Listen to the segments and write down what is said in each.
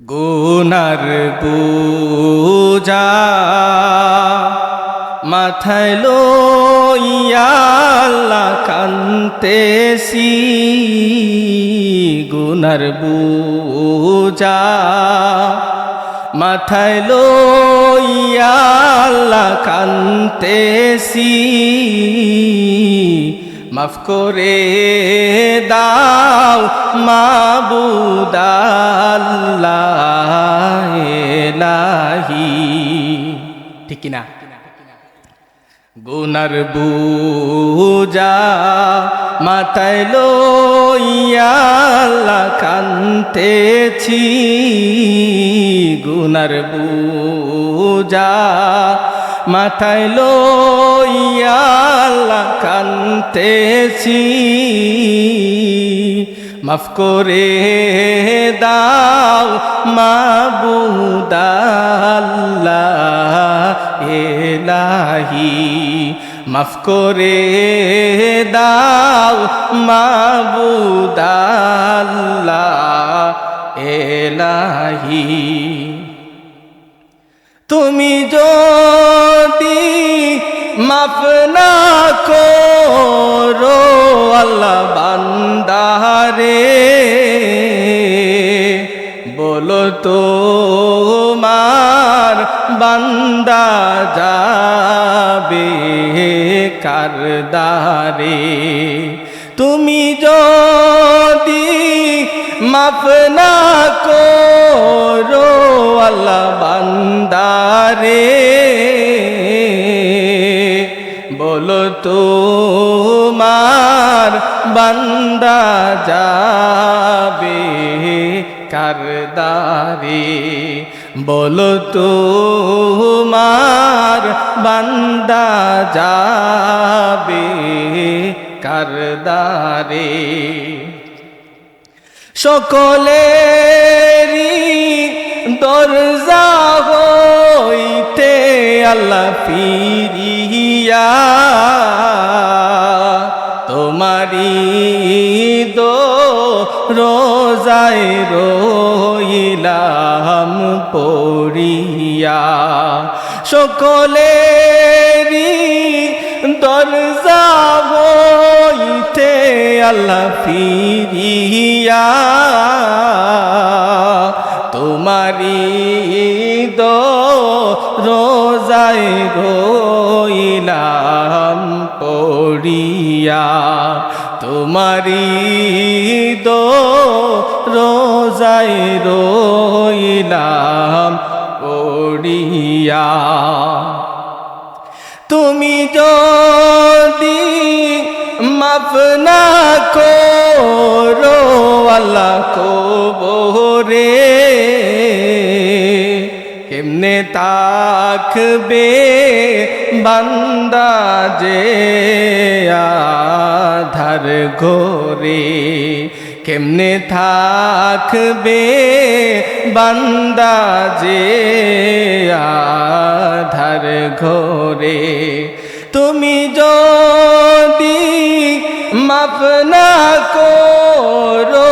গুনার বুজা মাথায় লইয়াল্লা কান্তেছি। গুনার বুজা মাথায় লইয়াল্লা কান্তেছি। মাফ করে দাও মাবুদাল্লাহ ঠিক কিনা? গুনার বুজা মাথায় লইয়াল্লা কান্তেছি। গুনার বুজা মাথায় লইয়াল্লা কান্তেছি মাফ করে দাও মাবুদাল্লাহ এলাহি। মাফ করে দাও মাবুদাল্লাহ এলাহি। তুমি যদি মাফ না করো আল্লাহ বান্দারে, বলো তো মার বান্দা যাবে কারদারে তুমি যদি মাফ না করো আল্লাহ বান্দারে। বলো তোমার বান্দা যাবে কারদারে বলো তোমার বান্দা যাবে কারদারে সকলেরই দরজা হইতে আল্লাহ ফিরিয়া তোমারি দো রোজায় রইলাম পড়িয়া। সকলেরই দরজা হইতে আল্লাহ ফিরিয়া তোমারি দো রোজায় রইলাম পড়িয়া তোমারি দো রোজায় রইলাম পড়িয়া। তুমি যদি মাফ না করো আল্লাহ কবরে কেমনে তাকবে বান্দা যে আধার ঘোরে? কেমনে থাকবে বান্দা যে আধার ঘোরে? তুমি যদি মাফ না করো,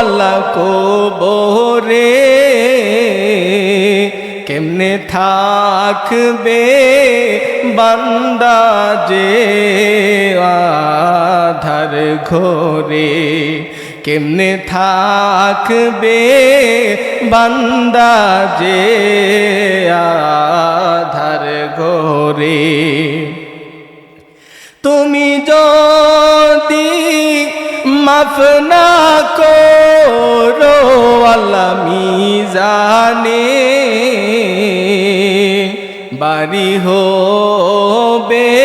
আল্লাহ কবরে কেমনে থাকবে বান্দা যে আধার ঘোরে? কেমনে থাকবে বান্দা যে আধার ঘোরে? তুমি যদি মাফ না করো, আল্লাহ মিজানে বাড়ি হবে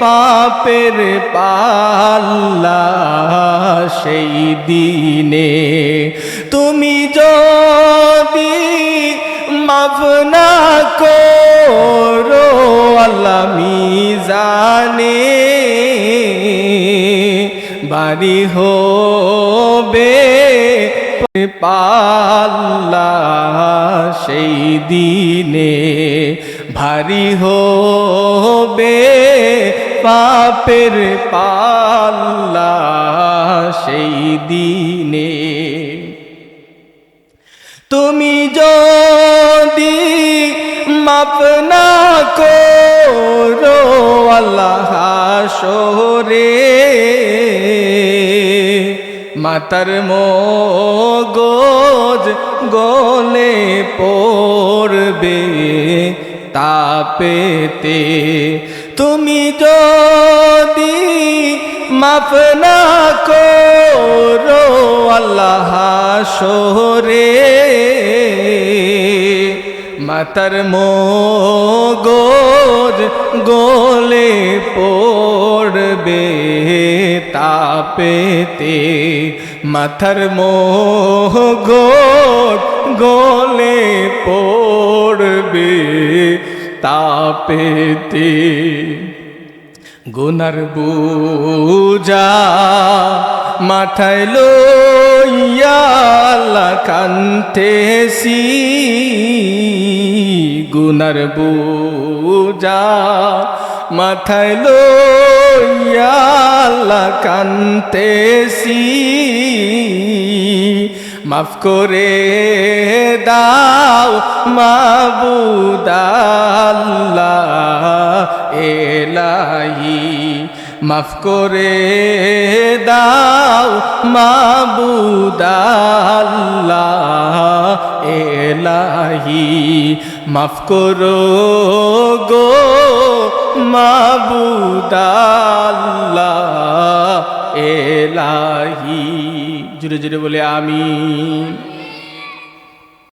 পাপের পাল্লা সেই দিনে। তুমি যদি মাফ না করো, আল্লাহ মিজানে বাড়ি হবে। পাল্লা সেই দিনে ভারী হবে। পাপের পাল্লা সেই দিনে। তুমি যদি মাপ না করো আল্লাহ শোরে মাতার মোগজ গলে পড়বে তাপেতে তুমি যদি মাফ না করো আল্লাহ শোরে মাতার মোগজ গোলে পড়বে তাপেতে, মাথার মোগজ গোলে পড়বে তাপেতে গুনার বুজা মাথায় লইয়া কান্তেছি গুনার বুজা মাথায় লইয়া কান্তেছি মাফ করে দাও মাবুদাল্লাহ এলাহি। মাফ করে দাও মাবুদাল্লাহ এলাহি। মাফ করো গো মাবুদাল্লাহ এলাহি। জুড়ে জুড়ে বলে আমি